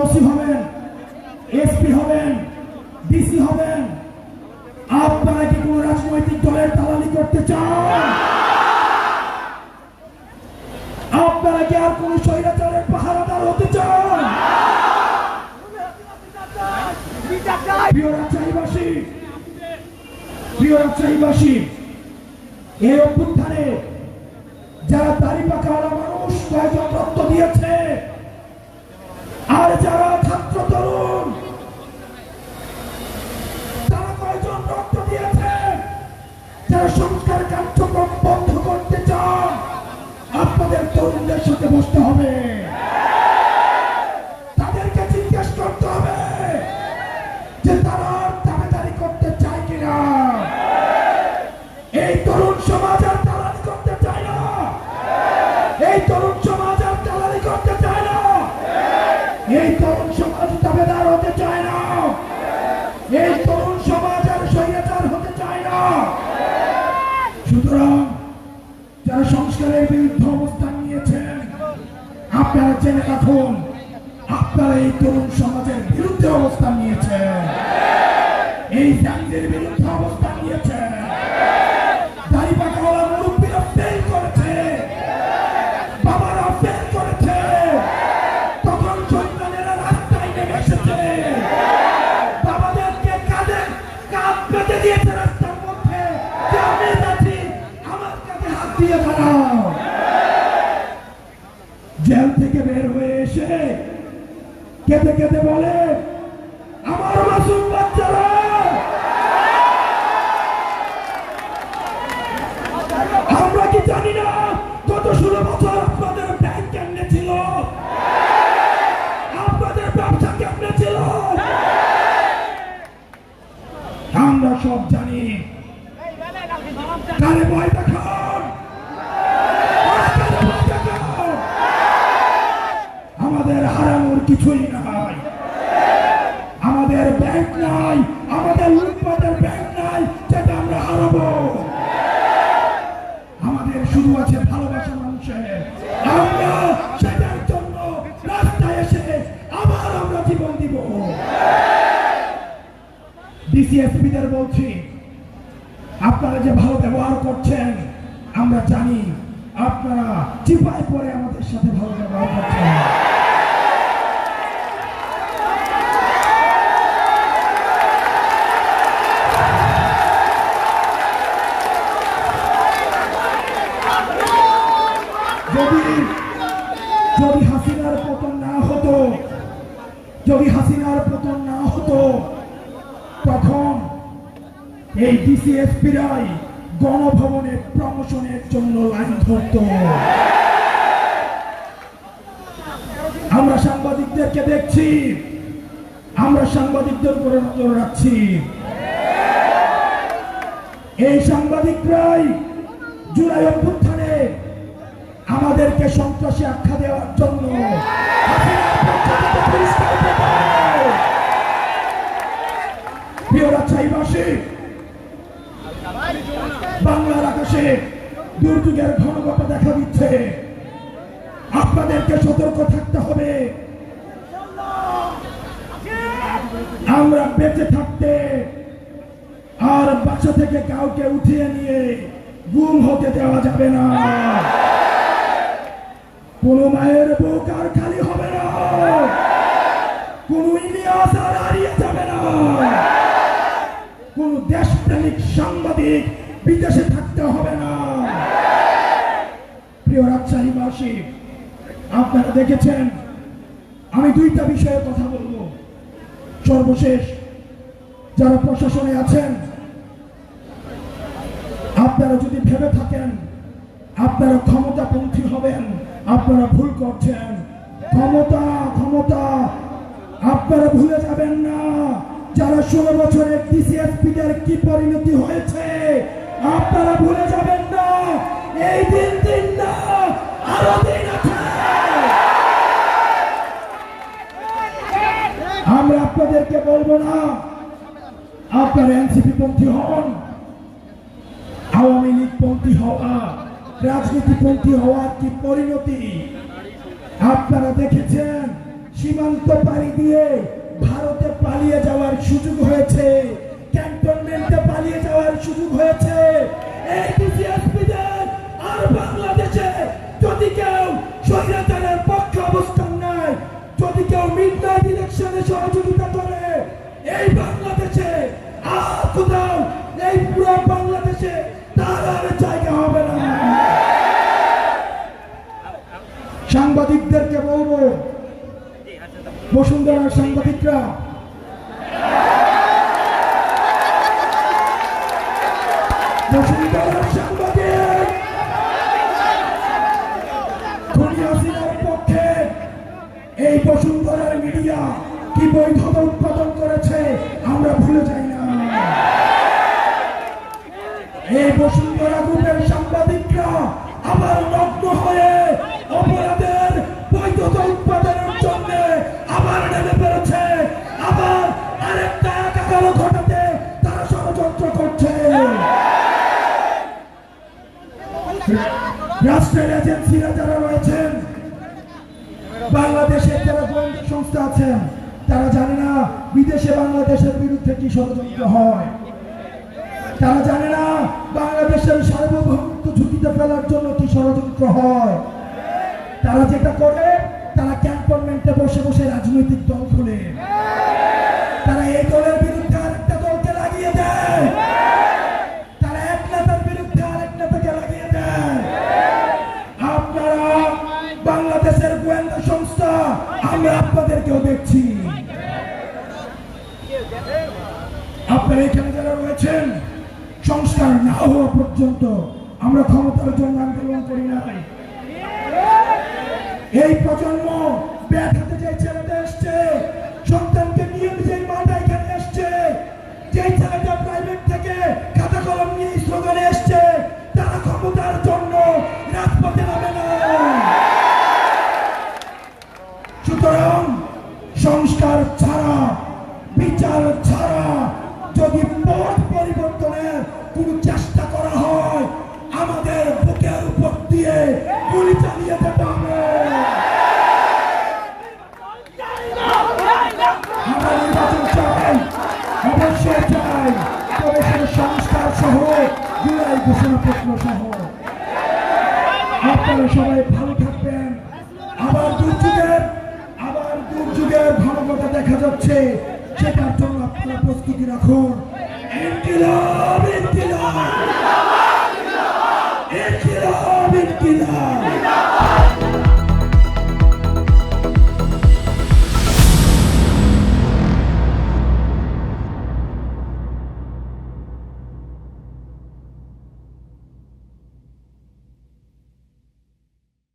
OC হবেন, SP হবেন, DC হবেন। আপনারা কি কোন রাজনৈতিক দলের দালালি করতে চান? আপনারা কি আর কোন স্বৈরাচারের পাহারাদার হতে চান? যারা দাড়ি পাকা মানুষ কয়েকজন রক্ত দিয়েছে আর যারা ছাত্র তরুণ, তারা কয়জন রক্ত দিয়েছে? যারা সংস্কার কার্যক্রম বন্ধ করতে চান আপনাদের তরুণদের সাথে বসতে হবে। সংস্কারের বিরুদ্ধে অবস্থান নিয়েছেন। আপনারা জেনে রাখুন, আপনারা এই তরুণ সমাজের বিরুদ্ধে অবস্থান নিয়েছেন। এই জাতির বিরুদ্ধে অবস্থান জেল থেকে বের হয়ে এসে কেঁদে কেঁদে বলে, আমার মাসুম বাচ্চারা! আমরা কি জানি না গত ষোলো বছর আপনাদের ব্যাংক কেমনে ছিল? আপনাদের ব্যবসা কেমনে ছিল? আমরা সব জানি কারে ভয় দেখান কারে ভয় দেখান? আমাদের হারানোর কিছুই নাই আমাদের ব্যাংক নাই, আমাদের লুটপাটের ব্যাংক নাই, যেটা আমরা হারাবো। আমাদের শুধু আছে ভালোবাসা মানুষের। আমরা সেটার জন্য রাস্তায় এসে আবার আমরা জীবন দিব। ডিসিএসপিদের বলছি, আপনারা যে ভালো ব্যবহার করছেন, আমরা জানি আপনারা চিপায় পরে আমাদের সাথে ভালো ব্যবহার করছেন যদি যদি হাসিনার পতন না হতো যদি হাসিনার পতন না হতো তখন এই ডিসিএসপিরাই গণভবনের প্রমোশনের জন্য লাইন ধরত। আমরা সাংবাদিকদেরকে দেখছি, আমরা সাংবাদিকদের উপরে নজর রাখছি। এই সাংবাদিকরাই জুলাই অভ্যুত্থানে আমাদেরকে সন্ত্রাসী আখ্যা দেওয়ার জন্য হাসিনার পক্ষে পরিষ্কার করতে হবে। প্রিয় রাজশাহীবাসী বাংলার আকাশে দুর্যোগের ঘনঘট দেখা দিচ্ছে। আপনাদেরকে সতর্ক থাকতে হবে। আমরা বেঁচে থাকতে আর বাসা থেকে কাউকে উঠিয়ে নিয়ে গুম হতে দেওয়া যাবে না। কোন মায়ের বুক আর বিদেশে থাকতে হবে না। প্রিয় রাজশাহীবাসী আপনারা দেখেছেন, আমি দুইটা বিষয়ে কথা বলব। সর্বশেষ, যারা প্রশাসনে আছেন, আপনারা যদি ভেবে থাকেন, আপনারা ক্ষমতাপন্থী হবেন, আপনারা ভুল করছেন। ক্ষমতা ক্ষমতা, আপনারা ভুলে যাবেন না। যারা ষোলো বছরের ডিসিএসপিদের কি পরিণতি হয়েছে? আপনারা ভুলে যাবেন না। এই দিন দিন না আরও দিন আছে। আমরা আপনাদেরকে বলব না, আপনারা এনসিপি পন্থী হন, আওয়ামী লীগ পন্থী হওয়া, রাজনীতিপন্থী হওয়ার কি পরিণতি? আপনারা দেখেছেন, সীমান্ত পাড়ি দিয়ে ভারতে পালিয়ে যাওয়ার সুযোগ হয়েছে। হয়েছে। এই বিসিএসপিদের আর বাংলাদেশে যদি কেউ স্বৈরাচারের পক্ষে অবস্থান নেয়, যদি কেউ মিডনাইট ইলেকশনে সহযোগিতা করে, এই বাংলাদেশে আর কোথাও, এই পুরো বাংলাদেশে তার আর জায়গা হবে না। সাংবাদিকদেরকে বলব বসুন্ধরার সাংবাদিকরা কি বৈধতা উৎপাদন করেছে, আমরা ভুলে যাই না। এই বসুন্ধরা গ্রুপের সাংবাদিকরা আবার নগ্ন হয়ে অপরাধের বৈধতা উৎপাদনের জন্য আবার নেমে পেরেছে আবার আরেকটা একাকার ঘটাতে তারা ষড়যন্ত্র করছে। রাষ্ট্রের এজেন্সিরা যারা রয়েছেন বিরুদ্ধে কি ষড়যন্ত্র হয়? তারা জানে না বাংলাদেশের সার্বভৌমত্ব ঝুঁকিতে ফেলার জন্য কি ষড়যন্ত্র হয়। তারা যেটা করে, তারা ক্যান্টনমেন্টে বসে বসে রাজনৈতিক দল খোলে। যারা সংস্কার না হওয়া পর্যন্ত আমরা ক্ষমতার জন্য আন্দোলন করি নাই এই প্রজন্ম ব্যাট হাতে যে ছেলেটা এসছে, সন্তানকে নিয়ে নিজের মাটা এখানে এসছে যে ছেলেটা প্রাইভেট থেকে খাতা কলম নিয়ে আপনারা সবাই ভালো থাকবেন। আবার দুর্যোগের আবার দুর্যোগের ভয়াবহতা দেখা যাচ্ছে। সেটার জন্য আপনারা প্রস্তুতি রাখুন। ইনকিলাব ইনকিলাব। ইনকিলাব ইনকিলাব।